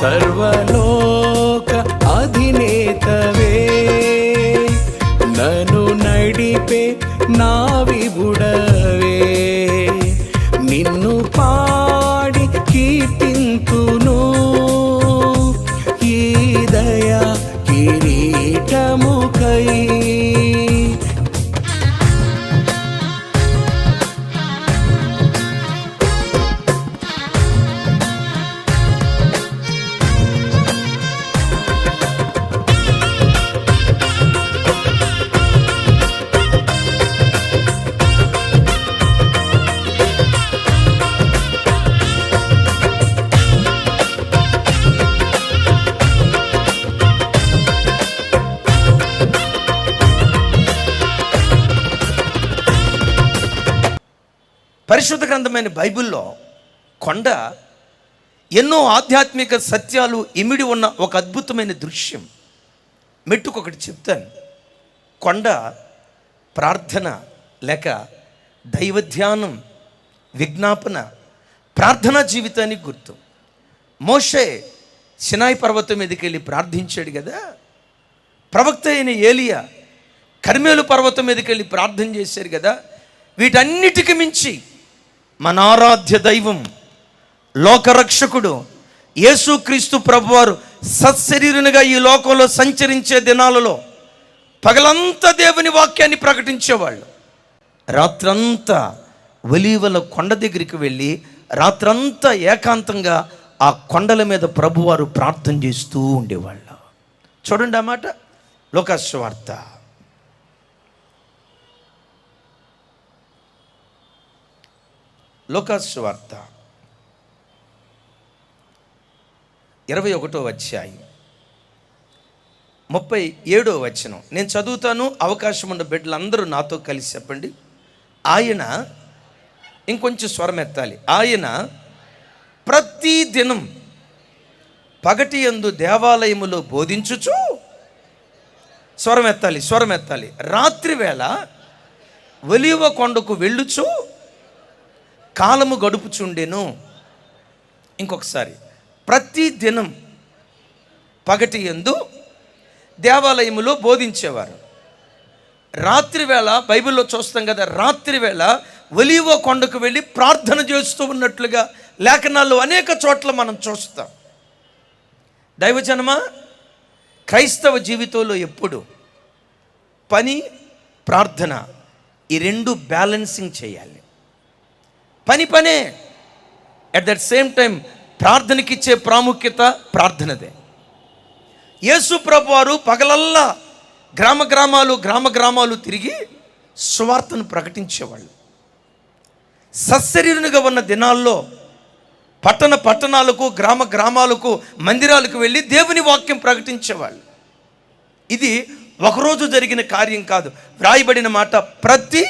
సర్వలోక అధినేతవే. నను నడిపే నా పరిశుద్ధ గ్రంథమైన బైబిల్లో కొండ ఎన్నో ఆధ్యాత్మిక సత్యాలు ఇమిడి ఉన్న ఒక అద్భుతమైన దృశ్యం. మెట్టుకొకటి చెప్తాను. కొండ ప్రార్థన లేక దైవధ్యానం విజ్ఞాపన ప్రార్థనా జీవితానికి గుర్తు. మోషే సినాయి పర్వతం మీదకి వెళ్ళి ప్రార్థించాడు కదా. ప్రవక్త అయిన ఏలియా కర్మేలు పర్వతం మీదకి వెళ్ళి ప్రార్థన చేశారు కదా. వీటన్నిటికి మించి మన ఆరాధ్య దైవం లోకరక్షకుడు యేసుక్రీస్తు ప్రభువారు సత్శరీరునిగా ఈ లోకంలో సంచరించే దినాలలో పగలంతా దేవుని వాక్యాన్ని ప్రకటించేవాళ్ళు. రాత్రంతా ఒలీవల కొండ దగ్గరికి వెళ్ళి రాత్రంతా ఏకాంతంగా ఆ కొండల మీద ప్రభువారు ప్రార్థన చేస్తూ ఉండేవాళ్ళు. చూడండి ఆ మాట లోకాశ్వార్త. లోకాశ్వార్త ఇరవై ఒకటో వచ్చాయి ముప్పై ఏడో వచనం. నేను చదువుతాను అవకాశం ఉన్న బిడ్డలందరూ నాతో కలిసి చెప్పండి. ఆయన ఇంకొంచెం స్వరం ఎత్తాలి. ఆయన ప్రతి దినం పగటి యందు దేవాలయములో బోధించుచు స్వరం ఎత్తాలి స్వరం ఎత్తాలి. రాత్రి వేళ ఒలివ కొండకు వెళ్ళుచు కాలము గడుపుచుండెను. ఇంకొకసారి ప్రతి దినం పగటి ఎందు దేవాలయములో బోధించేవారు. రాత్రి వేళ బైబిల్లో చూస్తాం కదా రాత్రి వేళ కొండకు వెళ్ళి ప్రార్థన చేస్తూ ఉన్నట్లుగా లేఖనాల్లో అనేక చోట్ల మనం చూస్తాం. దైవజనమా క్రైస్తవ జీవితంలో ఎప్పుడు పని ప్రార్థన ఈ రెండు బ్యాలెన్సింగ్ చేయాలి. పని పనే. అట్ దట్ సేమ్ టైం ప్రార్థనకిచ్చే ప్రాముఖ్యత ప్రార్థనదే. యేసు ప్రభు వారు పగలల్లా గ్రామ గ్రామాలు గ్రామ గ్రామాలు తిరిగి సువార్తను ప్రకటించేవాళ్ళు. సశరీరునిగా ఉన్న దినాల్లో పట్టణ పట్టణాలకు గ్రామ గ్రామాలకు మందిరాలకు వెళ్ళి దేవుని వాక్యం ప్రకటించేవాళ్ళు. ఇది ఒకరోజు జరిగిన కార్యం కాదు. వ్రాయబడిన మాట ప్రతి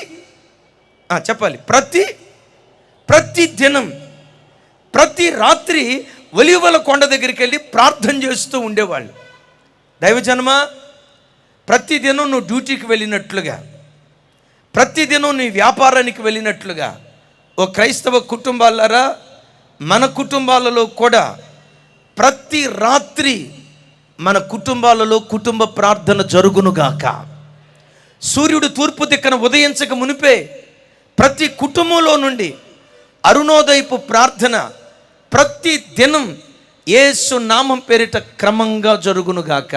చెప్పాలి. ప్రతి ప్రతి దినం ప్రతి రాత్రి ఒలివల కొండ దగ్గరికి వెళ్ళి ప్రార్థన చేస్తూ ఉండేవాళ్ళు. దైవజన్మ ప్రతిదినం నువ్వు డ్యూటీకి వెళ్ళినట్లుగా ప్రతిదినం నీ వ్యాపారానికి వెళ్ళినట్లుగా ఓ క్రైస్తవ కుటుంబాలరా మన కుటుంబాలలో కూడా ప్రతి రాత్రి మన కుటుంబాలలో కుటుంబ ప్రార్థన జరుగునుగాక సూర్యుడు తూర్పు దిక్కన ఉదయించక మునిపే ప్రతి కుటుంబంలో నుండి అరుణోదయపు ప్రార్థన ప్రతి దినం ఏసు నామం పేరిట క్రమంగా జరుగునుగాక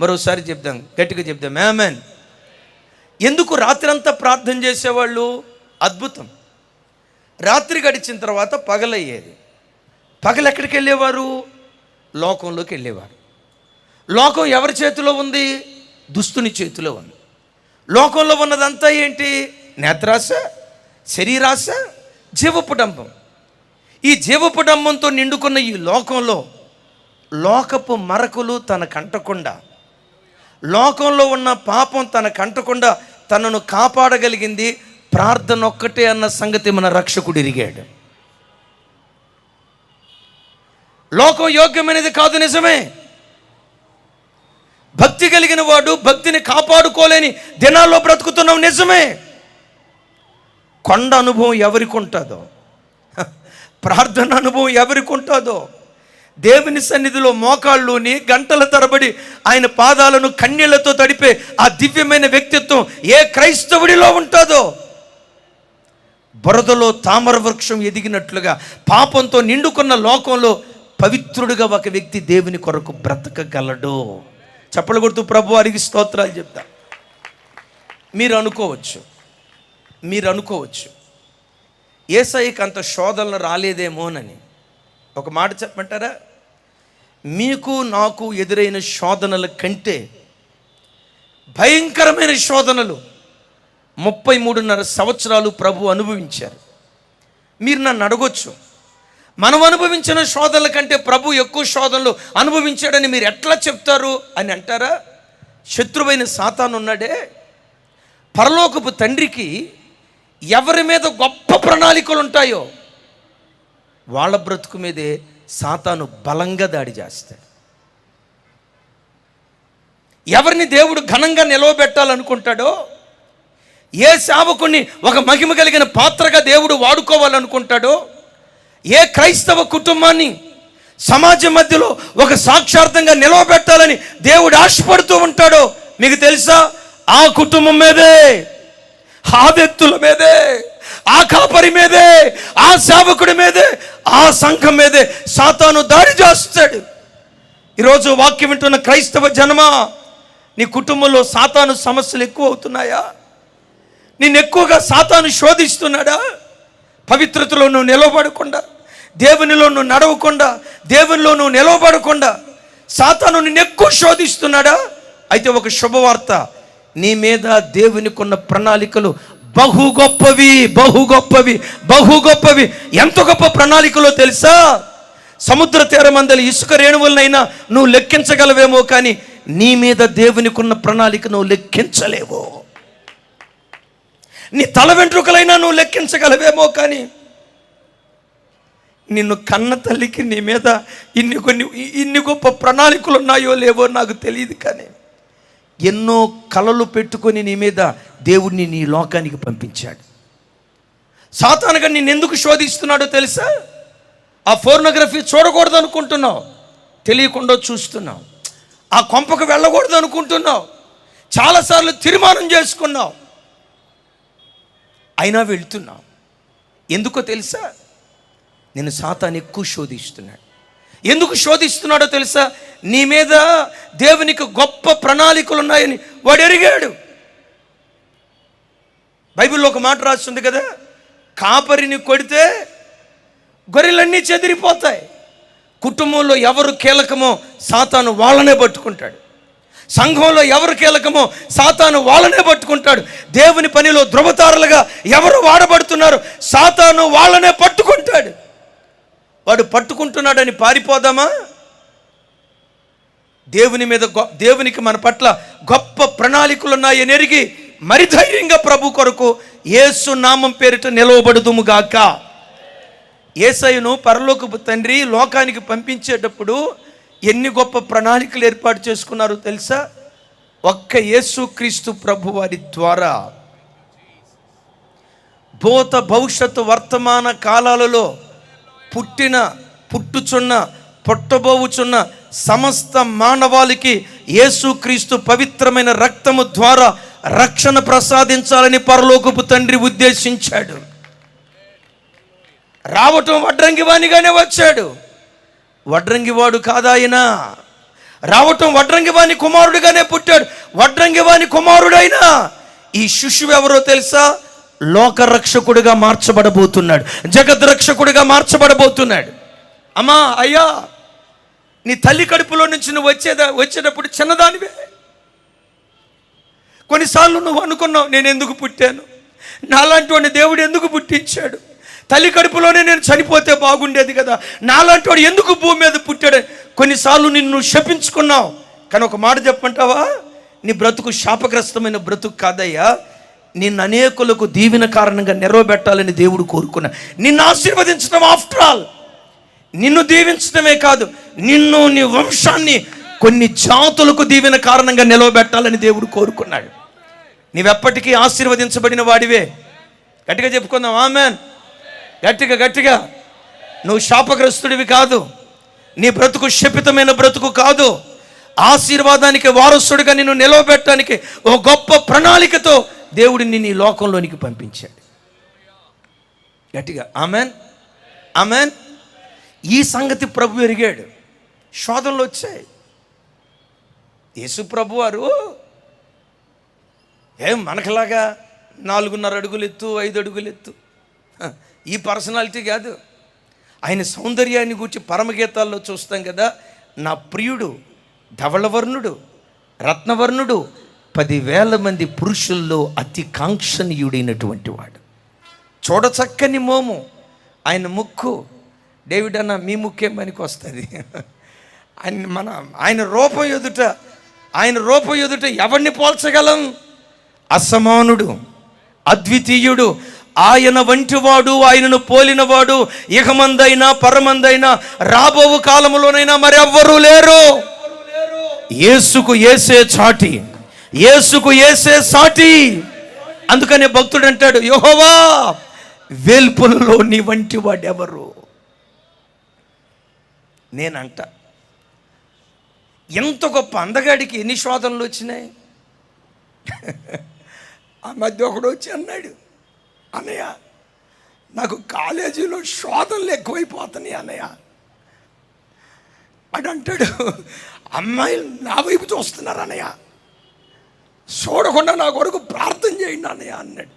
మరోసారి చెప్దాం గట్టిగా చెప్దాం ఆమెన్. ఎందుకు రాత్రంతా ప్రార్థన చేసేవాళ్ళు? అద్భుతం. రాత్రి గడిచిన తర్వాత పగలయ్యేది. పగలు ఎక్కడికి వెళ్ళేవారు? లోకంలోకి వెళ్ళేవారు. లోకం ఎవరి చేతిలో ఉంది? దుస్తుని చేతిలో ఉంది. లోకంలో ఉన్నదంతా ఏంటి? నేత్రాశ శరీరాశ జీవపుడంబం. ఈ జీవపుడంబంతో నిండుకున్న ఈ లోకంలో లోకపు మరకులు తన కంటకుండా లోకంలో ఉన్న పాపం తన కంటకుండా తనను కాపాడగలిగింది ప్రార్థన ఒక్కటే అన్న సంగతి మన రక్షకుడు ఇరిగాడు లోకం యోగ్యమైనది కాదు నిజమే. భక్తి కలిగిన వాడు భక్తిని కాపాడుకోలేని దినాల్లో బ్రతుకుతున్నాం నిజమే. కొండ అనుభవం ఎవరికి ఉంటుందో? ప్రార్థన అనుభవం ఎవరికి ఉంటుందో? దేవుని సన్నిధిలో మోకాళ్ళుని గంటల తరబడి ఆయన పాదాలను కన్నీళ్ళతో తడిపే ఆ దివ్యమైన వ్యక్తిత్వం ఏ క్రైస్తవుడిలో ఉంటుందో? బురదలో తామర వృక్షం ఎదిగినట్లుగా పాపంతో నిండుకున్న లోకంలో పవిత్రుడిగా ఒక వ్యక్తి దేవుని కొరకు బ్రతకగలడు. చెప్పలు కొడుతూ ప్రభు అరిగి స్తోత్రాలు చెప్తా. మీరు అనుకోవచ్చు మీరు అనుకోవచ్చు ఏసైకి అంత శోధనలు రాలేదేమోనని ఒక మాట చెప్పమంటారా? మీకు నాకు ఎదురైన శోధనల కంటే భయంకరమైన శోధనలు ముప్పై మూడున్నర సంవత్సరాలు ప్రభు అనుభవించారు. మీరు నన్ను అడగొచ్చు మనం అనుభవించిన శోధనల కంటే ప్రభు ఎక్కువ శోధనలు అనుభవించాడని మీరు ఎట్లా చెప్తారు అని అంటారా? శత్రువైన సాతాను ఉన్నాడే పరలోకపు తండ్రికి ఎవరి మీద గొప్ప ప్రణాళికలు ఉంటాయో వాళ్ళ బ్రతుకు మీదే సాతాను బలంగా దాడి చేస్తాడు. ఎవరిని దేవుడు ఘనంగా నిలవబెట్టాలనుకుంటాడో ఏ సేవకుని ఒక మహిమ కలిగిన పాత్రగా దేవుడు వాడుకోవాలనుకుంటాడో ఏ క్రైస్తవ కుటుంబాన్ని సమాజం మధ్యలో ఒక సాక్షార్థంగా నిలవబెట్టాలని దేవుడు ఆశపడుతూ ఉంటాడో మీకు తెలుసా? ఆ కుటుంబం మీదే. ఆ వ్యక్తుల మీదే ఆ కాపరి మీదే ఆ సేవకుడి మీదే ఆ సంఘం మీదే సాతాను దాడి చేస్తాడు. ఈరోజు వాక్యం వింటున్న క్రైస్తవ జనమా నీ కుటుంబంలో సాతాను సమస్యలు ఎక్కువ అవుతున్నాయా? నిన్ను ఎక్కువగా సాతాను శోధిస్తున్నాడా? పవిత్రతలో నువ్వు నిలవబడకుండా దేవునిలో నువ్వు నడవకుండా దేవునిలో నువ్వు నిలవబడకుండా సాతాను నిన్ను ఎక్కువ శోధిస్తున్నాడా? అయితే ఒక శుభవార్త నీ మీద దేవునికున్న ప్రణాళికలు బహు గొప్పవి బహు గొప్పవి బహు గొప్పవి. ఎంత గొప్ప ప్రణాళికలో తెలుసా? సముద్ర తీరమందలి ఇసుక రేణువులనైనా నువ్వు లెక్కించగలవేమో కానీ నీ మీద దేవునికున్న ప్రణాళిక నువ్వు లెక్కించలేవో. నీ తల వెంట్రుకలైనా నువ్వు లెక్కించగలవేమో కానీ నిన్ను కన్న తల్లికి నీ మీద ఇన్ని కొన్ని ఇన్ని గొప్ప ప్రణాళికలు ఉన్నాయో లేవో నాకు తెలియదు కానీ ఎన్నో కలలు పెట్టుకొని నీ మీద దేవుడిని నీ లోకానికి పంపించాడు. సాతానుగా నిన్ను ఎందుకు శోధిస్తున్నాడో తెలుసా? ఆ ఫోర్నోగ్రఫీ చూడకూడదు అనుకుంటున్నావు. తెలియకుండా చూస్తున్నావు. ఆ కొంపకు వెళ్ళకూడదు అనుకుంటున్నావు. చాలాసార్లు తీర్మానం చేసుకున్నావు. అయినా వెళ్తున్నావు. ఎందుకో తెలుసా? నేను సాతాన్ని ఎక్కువ శోధిస్తున్నాడు. ఎందుకు శోధిస్తున్నాడో తెలుసా? నీ మీద దేవునికి గొప్ప ప్రణాళికలు ఉన్నాయని వాడు ఎరిగాడు. బైబిల్లో ఒక మాట రాస్తుంది కదా కాపరిని కొడితే గొర్రెలన్నీ చెదిరిపోతాయి. కుటుంబంలో ఎవరు కీలకమో సాతాను వాళ్ళనే పట్టుకుంటాడు. సంఘంలో ఎవరు కీలకమో సాతాను వాళ్ళనే పట్టుకుంటాడు. దేవుని పనిలో ధృవతారులుగా ఎవరు వాడబడుతున్నారు సాతాను వాళ్ళనే పట్టుకుంటాడు. వాడు పట్టుకుంటున్నాడని పారిపోదామా? దేవుని మీద గొ- దేవునికి మన పట్ల గొప్ప ప్రణాళికలు ఉన్నాయని ఎరిగి మరి ధైర్యంగా ప్రభు కొరకు ఏసు నామం పేరిట నిలవబడుదుముగాక ఏసయ్యను పరలోకపు తండ్రి లోకానికి పంపించేటప్పుడు ఎన్ని గొప్ప ప్రణాళికలు ఏర్పాటు చేసుకున్నారో తెలుసా? ఒక్క యేసుక్రీస్తు ప్రభు వారి ద్వారా. భూత భవిష్యత్తు వర్తమాన కాలాలలో పుట్టిన పుట్టుచున్న పుట్టబోవుచున్న సమస్త మానవాళికి యేసుక్రీస్తు పవిత్రమైన రక్తము ద్వారా రక్షణ ప్రసాదించాలని పరలోకపు తండ్రి ఉద్దేశించాడు. రావటం వడ్రంగివాణిగానే వచ్చాడు. వడ్రంగివాడు కాదాయన రావటం వడ్రంగివాణి కుమారుడిగానే పుట్టాడు. వడ్రంగివాణి కుమారుడైనా? ఈ శిశువు ఎవరో తెలుసా? లోకరక్షకుడిగా మార్చబడబోతున్నాడు. జగద్రక్షకుడిగా మార్చబడబోతున్నాడు. అమ్మా అయ్యా నీ తల్లి కడుపులో నుంచి నువ్వు వచ్చేదా వచ్చేటప్పుడు చిన్నదానివే. కొన్నిసార్లు నువ్వు అనుకున్నావు నేను ఎందుకు పుట్టాను? నాలాంటి వాడిని దేవుడు ఎందుకు పుట్టించాడు? తల్లి కడుపులోనే నేను చనిపోతే బాగుండేది కదా. నాలాంటి వాడు ఎందుకు భూమి మీద పుట్టాడు? కొన్నిసార్లు నిన్ను శపించుకున్నావు. కానీ ఒక మాట చెప్పంటావా నీ బ్రతుకు శాపగ్రస్తమైన బ్రతుకు కాదయ్యా. నిన్ను అనేకులకు దీవెన కారణంగా నెరవేర్చాలని దేవుడు కోరుకున్నా. నిన్ను ఆశీర్వదించడం ఆఫ్టర్ ఆల్ నిన్ను దీవించడమే కాదు నిన్ను నీ వంశాన్ని కొన్ని జాతులకు దీవెన కారణంగా నిలవబెట్టాలని దేవుడు కోరుకున్నాడు. నీవెప్పటికీ ఆశీర్వదించబడిన వాడివే. గట్టిగా చెప్పుకుందాం ఆమెన్. గట్టిగా గట్టిగా. నువ్వు శాపగ్రస్తుడివి కాదు. నీ బ్రతుకు శపితమైన బ్రతుకు కాదు. ఆశీర్వాదానికి వారసుడిగా నిన్ను నిలవబెట్టడానికి ఓ గొప్ప ప్రణాళికతో దేవుడు నిన్ను ఈ లోకంలోనికి పంపించాడు. గట్టిగా ఆమెన్? ఆమెన్? ఈ సంగతి ప్రభు ఎరిగాడు. శోధనలు వచ్చాయి. యేసు ప్రభు వారు ఏం మనకలాగా నాలుగున్నర అడుగులు ఎత్తు ఐదు అడుగులు ఎత్తు ఈ పర్సనాలిటీ కాదు. ఆయన సౌందర్యాన్ని గురించి పరమగీతాల్లో చూస్తాం కదా నా ప్రియుడు ధవళవర్ణుడు రత్నవర్ణుడు పదివేల మంది పురుషుల్లో అతి కాంక్షనీయుడైనటువంటి వాడు. చూడచక్కని మోము. ఆయన ముక్కు. డేవిడ్ అన్న మీ ముక్కే పనికి వస్తుంది. ఆయన మన ఆయన రూపం ఎదుట ఆయన రూపం ఎదుట ఎవరిని పోల్చగలం? అసమానుడు అద్వితీయుడు ఆయన వంటివాడు ఆయనను పోలినవాడు ఇహమందైనా పరమందైనా రాబో కాలములోనైనా మరెవ్వరూ లేరు. యేసుకు ఏసే చాటి. యేసుకు ఏసే సాటి. అందుకనే భక్తుడు అంటాడు యోహోవా వేల్పులలో నీ వంటి వాడెవరు? నేనంట ఎంత గొప్ప అందగాడికి ఎన్ని శోధనలు వచ్చినాయి? ఆ మధ్య ఒకడు వచ్చి అన్నాడు అన్నయ్య నాకు కాలేజీలో శోధనలు ఎక్కువైపోతున్నాయి అన్నయ్య. వాడు అంటాడు అమ్మాయిలు నా వైపు చూస్తున్నారు అన్నయ్య. చూడకుండా నా కొరకు ప్రార్థన చేయండి అన్నయ్య అన్నాడు.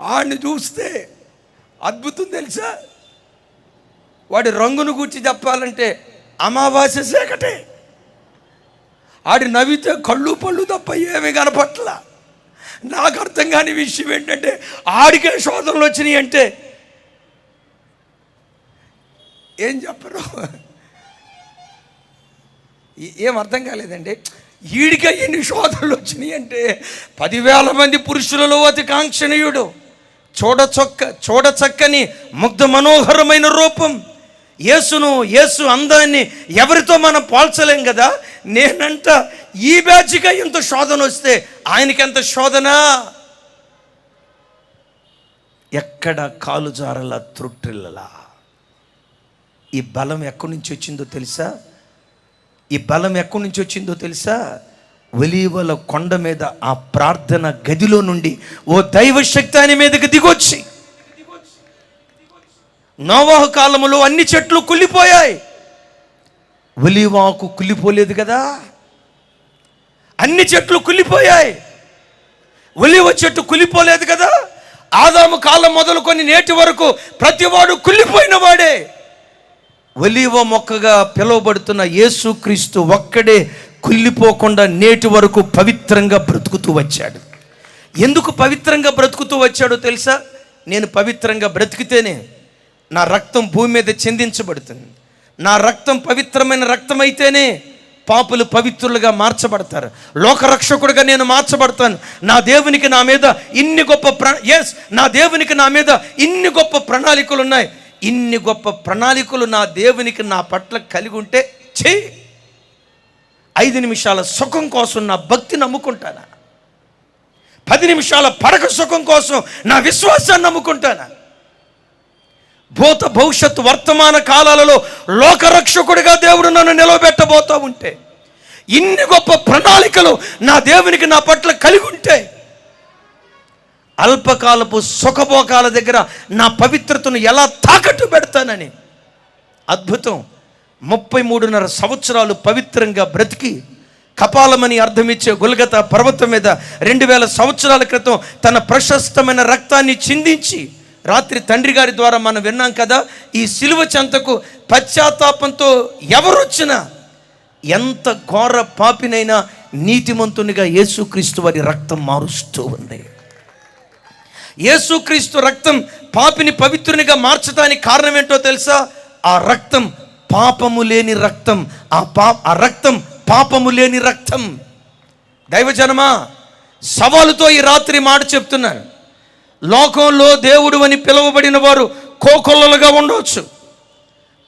ఆడిని చూస్తే అద్భుతం తెలుసా? వాడి రంగును గురించి చెప్పాలంటే అమావాస్య సేకటే ఆడి నవ్వితే కళ్ళు పళ్ళు తప్ప ఏమీ కనపట్ల. నాకు అర్థం కాని విషయం ఏంటంటే ఆడికే శోధనలు వచ్చినాయి అంటే ఏం చెప్పరు? ఏం అర్థం కాలేదండి? ఈడికే ఎన్ని శోధనలు వచ్చినాయి అంటే పదివేల మంది పురుషులలో అతి కాంక్షణీయుడు చూడచొక్క చూడచక్కని ముగ్ధ మనోహరమైన రూపం. యేసును యేసు అందాన్ని ఎవరితో మనం పోల్చలేం కదా? నేనంట ఈ బ్యాచ్గా ఇంత శోధన వస్తే ఆయనకి ఎంత శోధన? ఎక్కడ కాలు జారల త్రుట్టిల్లలా? ఈ బలం ఎక్కడి నుంచి వచ్చిందో తెలుసా? ఈ బలం ఎక్కడి నుంచి వచ్చిందో తెలుసా? ఒలీవల కొండ మీద ఆ ప్రార్థన గదిలో నుండి ఓ దైవ శక్తి ఆయన మీదకి దిగొచ్చి. నోవాహు కాలంలో అన్ని చెట్లు కుళ్ళిపోయాయి. ఒలివాకు కుళ్ళిపోలేదు కదా? అన్ని చెట్లు కుళ్ళిపోయాయి. ఒలివ చెట్టు కుళ్ళిపోలేదు కదా? ఆదాము కాలం మొదలుకొని నేటి వరకు ప్రతివాడు కుళ్ళిపోయిన వాడే. ఒలివ మొక్కగా పిలువబడుతున్న యేసుక్రీస్తు ఒక్కడే కుళ్ళిపోకుండా నేటి వరకు పవిత్రంగా బ్రతుకుతూ వచ్చాడు. ఎందుకు పవిత్రంగా బ్రతుకుతూ వచ్చాడో తెలుసా? నేను పవిత్రంగా బ్రతికితేనే నా రక్తం భూమి మీద చెందించబడుతుంది. నా రక్తం పవిత్రమైన రక్తం అయితేనే పాపులు పవిత్రులుగా మార్చబడతారు. లోకరక్షకుడిగా నేను మార్చబడతాను. నా దేవునికి నా మీద ఇన్ని గొప్ప ప్ర ఎస్ నా దేవునికి నా మీద ఇన్ని గొప్ప ప్రణాళికలు ఉన్నాయి ఇన్ని గొప్ప ప్రణాళికలు నా దేవునికి నా పట్ల కలిగి ఉంటే చెయ్యి ఐదు నిమిషాల సుఖం కోసం నా భక్తి నమ్ముకుంటానా? పది నిమిషాల పడక సుఖం కోసం నా విశ్వాసాన్ని నమ్ముకుంటానా? భూత భవిష్యత్తు వర్తమాన కాలాలలో లోకరక్షకుడిగా దేవుడు నన్ను నిలవబెట్టబోతూ ఉంటే ఇన్ని గొప్ప ప్రణాళికలు నా దేవునికి నా పట్ల కలిగి ఉంటే అల్పకాలపు సుఖభోగాల దగ్గర నా పవిత్రతను ఎలా తాకట్టు పెడతానని. అద్భుతం. ముప్పై మూడున్నర సంవత్సరాలు పవిత్రంగా బ్రతికి కపాలమని అర్థమిచ్చే గుల్గత పర్వతం మీద రెండు వేల సంవత్సరాల క్రితం తన ప్రశస్తమైన రక్తాన్ని చిందించి రాత్రి తండ్రి గారి ద్వారా మనం విన్నాం కదా ఈ సిలువ చెంతకు పశ్చాత్తాపంతో ఎవరొచ్చినా ఎంత ఘోర పాపినైనా నీతిమంతునిగా యేసుక్రీస్తు వారి రక్తం మారుస్తూ ఉంది. యేసుక్రీస్తు రక్తం పాపిని పవిత్రునిగా మార్చడానికి కారణం ఏంటో తెలుసా? ఆ రక్తం పాపము లేని రక్తం. ఆ పా ఆ రక్తం పాపము లేని రక్తం. దైవజనమా సవాలుతో ఈ రాత్రి మాట చెప్తున్నాను లోకంలో దేవుడు అని పిలువబడిన వారు కోకొల్లలుగా ఉండవచ్చు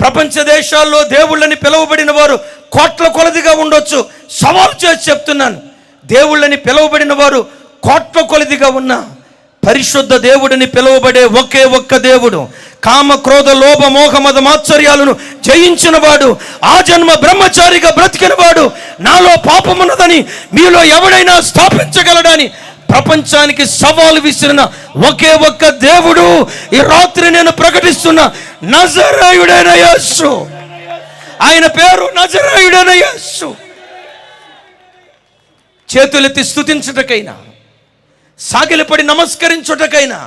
ప్రపంచ దేశాల్లో దేవుళ్ళని పిలువబడిన వారు కోట్ల కొలదిగా ఉండొచ్చు. సవాలు చేసి చెప్తున్నాను. దేవుళ్ళని పిలువబడిన వారు కోట్ల కొలదిగా ఉన్న పరిశుద్ధ దేవుడిని పిలువబడే ఒకే ఒక్క దేవుడు. కామ క్రోధ లోభ మోహమద మాత్సర్యాలను జయించిన వాడు ఆ జన్మ బ్రహ్మచారిగా బ్రతికిన వాడు నాలో పాపమున్నదని మీలో ఎవడైనా స్థాపించగలడని ప్రపంచానికి సవాలు విసిరిన ఒకే ఒక్క దేవుడు ఈ రాత్రి నేను ప్రకటిస్తున్న నజరాయుడైన యస్సు ఆయన పేరు నజరాయుడైన యస్సు చేతులెత్తి స్థుతించుటకైనా సాగిలపడి నమస్కరించుటకైనా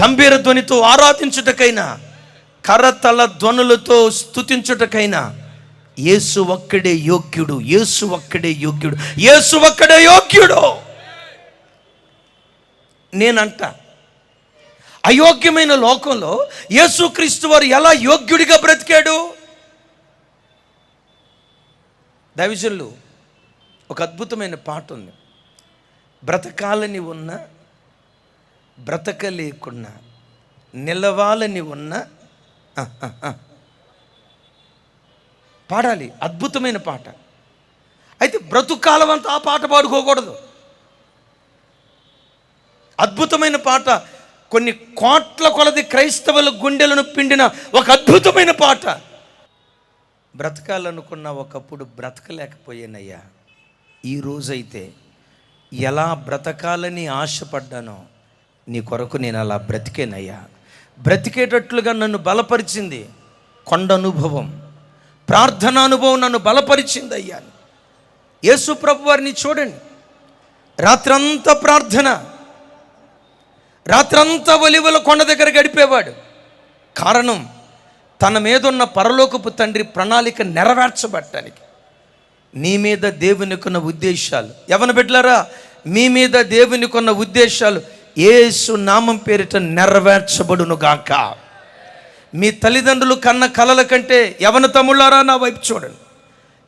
గంభీర ధ్వనితో ఆరాధించుటకైనా కరతల ధ్వనులతో స్థుతించుటకైనా యేసు ఒక్కడే యోగ్యుడు యేసు ఒక్కడే యోగ్యుడు యేసు ఒక్కడే యోగ్యుడు. నేనంట అయోగ్యమైన లోకంలో యేసుక్రీస్తు వారు ఎలా యోగ్యుడిగా బ్రతికాడు? దైవజనులు ఒక అద్భుతమైన పాట ఉంది. బ్రతకాలని ఉన్న బ్రతకలేకున్నా నిలవాలని ఉన్న పాడాలి అద్భుతమైన పాట. అయితే బ్రతుకాలం అంతా ఆ పాట పాడుకోకూడదు. అద్భుతమైన పాట కొన్ని కోట్ల కొలది క్రైస్తవుల గుండెలను పిండిన ఒక అద్భుతమైన పాట. బ్రతకాలనుకున్న ఒకప్పుడు బ్రతకలేకపోయానయ్యా. ఈ రోజైతే ఎలా బ్రతకాలని ఆశపడ్డానో నీ కొరకు నేను అలా బ్రతికేనయ్యా. బ్రతికేటట్లుగా నన్ను బలపరిచింది కొండ అనుభవం ప్రార్థన అనుభవం నన్ను బలపరిచింది అయ్యా యేసు ప్రభు వారిని చూడండి. రాత్రంతా ప్రార్థన. రాత్రంతా ఒలివల కొండ దగ్గర గడిపేవాడు. కారణం తన మీదున్న పరలోకపు తండ్రి ప్రణాళిక నెరవేర్చబట్టడానికి. నీ మీద దేవునికున్న ఉద్దేశాలు. ఎవరిని బిడ్డలారా మీ మీద దేవునికున్న ఉద్దేశాలు. ఏసు నామం పేరిట నెరవేర్చబడును గాక. మీ తల్లిదండ్రులు కన్న కలల కంటే ఎవన తమ్ముళ్ళారా నా వైపు చూడండి.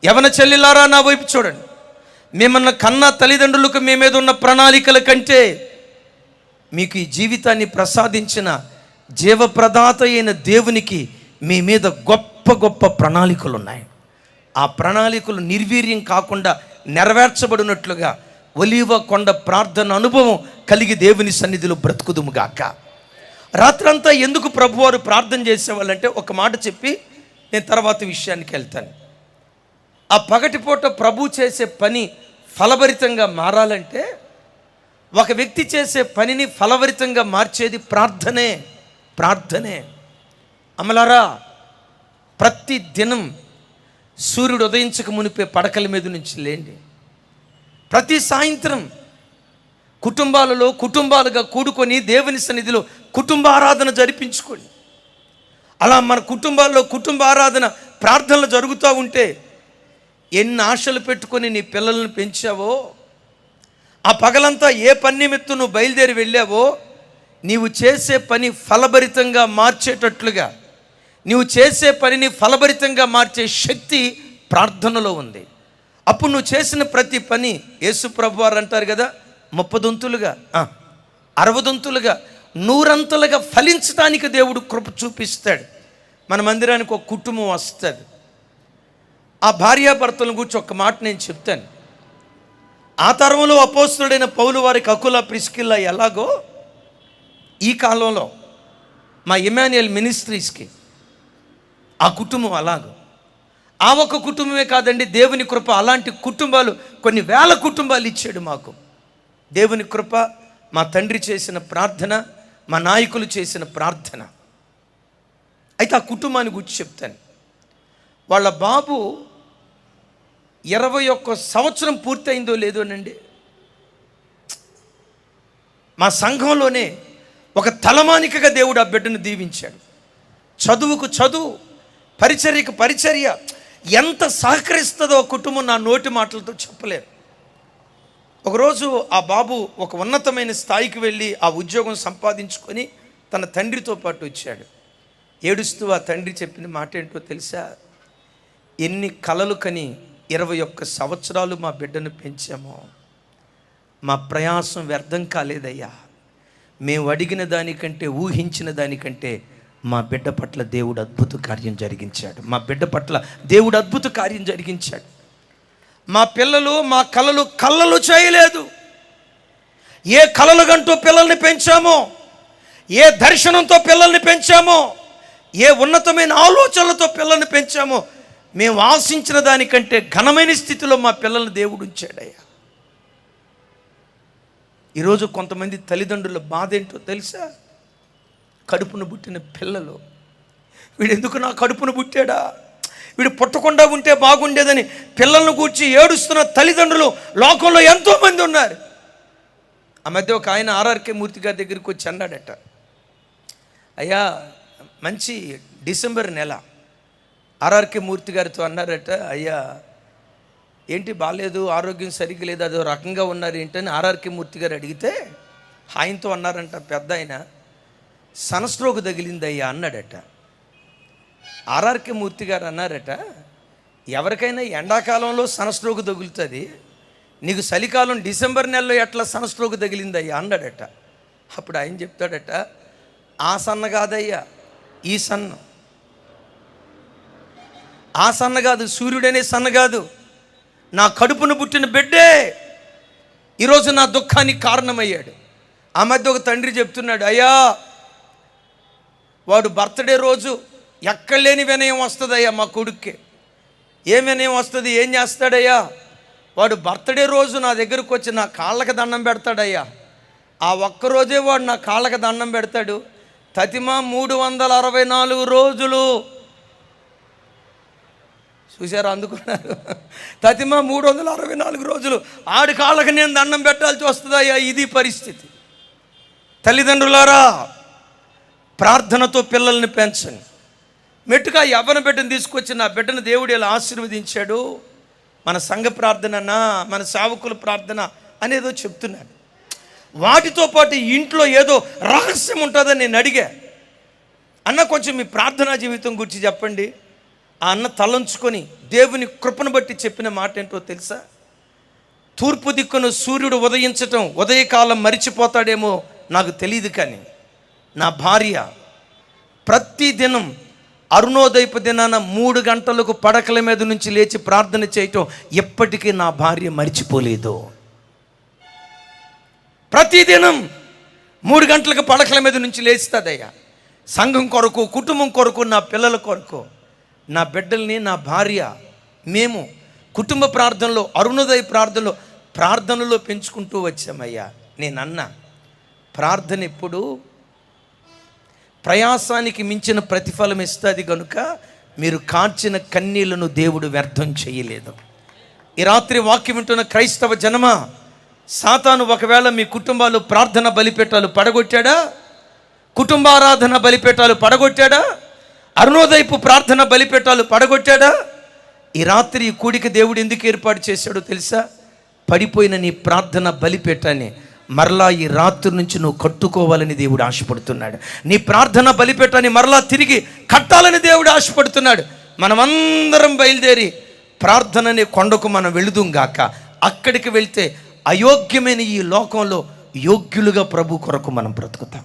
ఎవన చెల్లిలారా నా వైపు చూడండి. మిమ్మల్ని కన్న తల్లిదండ్రులకు మీ మీద ఉన్న ప్రణాళికల కంటే మీకు ఈ జీవితాన్ని ప్రసాదించిన జీవప్రదాత అయిన దేవునికి మీ మీద గొప్ప గొప్ప ప్రణాళికలు ఉన్నాయి ఆ ప్రణాళికలు నిర్వీర్యం కాకుండా నెరవేర్చబడినట్లుగా ఒలీవ కొండ ప్రార్థన అనుభవం కలిగి దేవుని సన్నిధిలో బ్రతుకుదుముగాక రాత్రంతా ఎందుకు ప్రభువారు ప్రార్థన చేసేవాళ్ళంటే ఒక మాట చెప్పి నేను తర్వాత విషయానికి వెళ్తాను. ఆ పగటిపూట ప్రభు చేసే పని ఫలభరితంగా మారాలంటే ఒక వ్యక్తి చేసే పనిని ఫలభరితంగా మార్చేది ప్రార్థనే ప్రార్థనే. అమలారా ప్రతి దినం సూర్యుడు ఉదయించక మునిపే పడకల మీద నుంచి లేండి. ప్రతి సాయంత్రం కుటుంబాలలో కుటుంబాలుగా కూడుకొని దేవుని సన్నిధిలో కుటుంబ ఆరాధన జరిపించుకోండి. అలా మన కుటుంబాల్లో కుటుంబ ఆరాధన ప్రార్థనలు జరుగుతూ ఉంటే ఎన్ని ఆశలు పెట్టుకొని నీ పిల్లల్ని పెంచావో ఆ పగలంతా ఏ పని నిమిత్తం నువ్వు బయలుదేరి వెళ్ళావో నీవు చేసే పని ఫలభరితంగా మార్చేటట్లుగా నువ్వు చేసే పనిని ఫలభరితంగా మార్చే శక్తి ప్రార్థనలో ఉంది. అప్పుడు నువ్వు చేసిన ప్రతి పని యేసు ప్రభు వారు అంటారు కదా ముప్పదొంతులుగా అరవదొంతులుగా నూరంతులుగా ఫలించడానికి దేవుడు కృప చూపిస్తాడు. మన మందిరానికి ఒక కుటుంబం వస్తుంది. ఆ భార్యాభర్తలను గురించి ఒక మాట నేను చెప్తాను. ఆ తరంలో అపోస్తుడైన పౌలు వారికి అకుల ప్రిస్కిల్లా ఎలాగో ఈ కాలంలో మా ఇమాన్యుయల్ మినిస్ట్రీస్కి ఆ కుటుంబం అలాగ. ఆ ఒక్క కుటుంబమే కాదండి దేవుని కృప. అలాంటి కుటుంబాలు కొన్ని వేల కుటుంబాలు ఇచ్చాడు మాకు. దేవుని కృప మా తండ్రి చేసిన ప్రార్థన మా నాయకులు చేసిన ప్రార్థన. అయితే ఆ కుటుంబాన్ని గురించి చెప్తాను. వాళ్ళ బాబు ఇరవై ఒక్క సంవత్సరం పూర్తయిందో లేదోనండి మా సంఘంలోనే ఒక తలమానికగా దేవుడు ఆ బిడ్డను దీవించాడు. చదువుకు చదువు పరిచర్యకు పరిచర్య ఎంత సహకరిస్తుందో కుటుంబం నా నోటి మాటలతో చెప్పలేరు. ఒకరోజు ఆ బాబు ఒక ఉన్నతమైన స్థాయికి వెళ్ళి ఆ ఉద్యోగం సంపాదించుకొని తన తండ్రితో పాటు వచ్చాడు. ఏడుస్తూ ఆ తండ్రి చెప్పిన మాట ఏంటో తెలుసా? ఎన్ని కలలు కని ఇరవై ఒక్క సంవత్సరాలు మా బిడ్డను పెంచామో. మా ప్రయాసం వ్యర్థం కాలేదయ్యా. మేము అడిగిన దానికంటే ఊహించిన దానికంటే మా బిడ్డ పట్ల దేవుడు అద్భుత కార్యం జరిగించాడు. మా బిడ్డ పట్ల దేవుడు అద్భుత కార్యం జరిగించాడు. మా పిల్లలు మా కళలు కళ్ళలు చేయలేదు. ఏ కళలు గంటూ పిల్లల్ని పెంచామో ఏ దర్శనంతో పిల్లల్ని పెంచామో ఏ ఉన్నతమైన ఆలోచనలతో పిల్లల్ని పెంచామో మేము ఆశించిన దానికంటే ఘనమైన స్థితిలో మా పిల్లల్ని దేవుడు ఉంచాడయ్యా. ఈరోజు కొంతమంది తల్లిదండ్రుల బాధ ఏంటో తెలుసా? కడుపున పుట్టిన పిల్లలు. వీడు ఎందుకు నా కడుపును పుట్టాడా? వీడు పుట్టకుండా ఉంటే బాగుండేదని పిల్లలను కూర్చి ఏడుస్తున్న తల్లిదండ్రులు లోకంలో ఎంతోమంది ఉన్నారు. ఆ మధ్య ఒక ఆయన ఆర్ఆర్కే మూర్తి గారి దగ్గరికి వచ్చి అన్నాడట. అయ్యా మంచి డిసెంబర్ నెల. ఆర్ఆర్కే మూర్తి గారితో అన్నారట అయ్యా ఏంటి బాగాలేదు ఆరోగ్యం సరిగ్గా లేదు అదో రకంగా ఉన్నారు ఏంటని ఆర్ఆర్కే మూర్తి గారు అడిగితే ఆయనతో అన్నారంట పెద్ద ఆయన. సనస్ట్రోక్ తగిలింది అయ్యా అన్నాడట. ఆర్ఆర్కే మూర్తి గారు అన్నారట ఎవరికైనా ఎండాకాలంలో సనస్ట్రోక్ తగులుతుంది నీకు చలికాలం డిసెంబర్ నెలలో ఎట్లా సనస్ట్రోక్ తగిలిందయ్యా అన్నాడట. అప్పుడు ఆయన చెప్తాడట ఆ సన్న కాదయ్యా ఈ సన్న. ఆ సన్న కాదు సూర్యుడనే సన్న కాదు నా కడుపును పుట్టిన బిడ్డే. ఈరోజు నా దుఃఖానికి కారణమయ్యాడు. ఆ మధ్య ఒక తండ్రి చెప్తున్నాడు అయ్యా వాడు బర్త్డే రోజు ఎక్కడ లేని వినయం వస్తుందయ్యా మా కొడుక్కి. ఏం వినయం వస్తుంది? ఏం చేస్తాడయ్యా? వాడు బర్త్డే రోజు నా దగ్గరకు వచ్చి నా కాళ్ళకి దండం పెడతాడయ్యా. ఆ ఒక్కరోజే వాడు నా కాళ్ళకి దండం పెడతాడు. తతిమా మూడు వందల అరవై నాలుగు రోజులు. చూశారు అందుకున్నారు? తతిమా మూడు వందల అరవై నాలుగు రోజులు. ఆడి కాళ్ళకి నేను దండం పెట్టాల్సి వస్తుందయ్యా ఇది పరిస్థితి. తల్లిదండ్రులారా ప్రార్థనతో పిల్లల్ని పెంచండి. మెట్టుగా యవ్వన బిడ్డను తీసుకొచ్చి నా బిడ్డను దేవుడు ఇలా ఆశీర్వదించాడు. మన సంఘ ప్రార్థననా మన సేవకుల ప్రార్థన అనేదో చెప్తున్నాడు. వాటితో పాటు ఇంట్లో ఏదో రహస్యం ఉంటుందని నేను అడిగా. అన్న కొంచెం మీ ప్రార్థనా జీవితం గురించి చెప్పండి. ఆ అన్న తలంచుకొని దేవుని కృపను బట్టి చెప్పిన మాట ఏంటో తెలుసా? తూర్పు దిక్కును సూర్యుడు ఉదయించటం ఉదయకాలం మరిచిపోతాడేమో నాకు తెలియదు కానీ నా భార్య ప్రతిదినం అరుణోదయపు దినాన మూడు గంటలకు పడకల మీద నుంచి లేచి ప్రార్థన చేయటం ఎప్పటికీ నా భార్య మరిచిపోలేదు. ప్రతిదినం మూడు గంటలకు పడకల మీద నుంచి లేస్తుందయ్యా సంఘం కొరకు కుటుంబం కొరకు నా పిల్లల కొరకు నా బిడ్డల్ని నా భార్య మేము కుటుంబ ప్రార్థనలో అరుణోదయ ప్రార్థనలో ప్రార్థనలో పెంచుకుంటూ వచ్చామయ్యా. నేను అన్నా ప్రార్థన ఎప్పుడు ప్రయాసానికి మించిన ప్రతిఫలం ఇస్తుంది కనుక మీరు కార్చిన కన్నీళ్ళను దేవుడు వ్యర్థం చేయలేదు. ఈ రాత్రి వాక్యం వింటున్న క్రైస్తవ జనమ సాతాను ఒకవేళ మీ కుటుంబాలు ప్రార్థన బలిపేటాలు పడగొట్టాడా? కుటుంబారాధన బలిపేటాలు పడగొట్టాడా? అరుణోదయపు ప్రార్థన బలిపేటాలు పడగొట్టాడా? ఈ రాత్రి ఈ కూడిక దేవుడు ఎందుకు ఏర్పాటు చేశాడో తెలుసా? పడిపోయిన నీ ప్రార్థన బలిపేటాన్ని మరలా ఈ రాత్రి నుంచి నువ్వు కట్టుకోవాలని దేవుడు ఆశపడుతున్నాడు. నీ ప్రార్థన బలిపెట్టని మరలా తిరిగి కట్టాలని దేవుడు ఆశపడుతున్నాడు. మనమందరం బయలుదేరి ప్రార్థనని కొండకు మనం వెళుదుం గాక. అక్కడికి వెళ్తే అయోగ్యమైన ఈ లోకంలో యోగ్యులుగా ప్రభు కొరకు మనం బ్రతుకుతాం.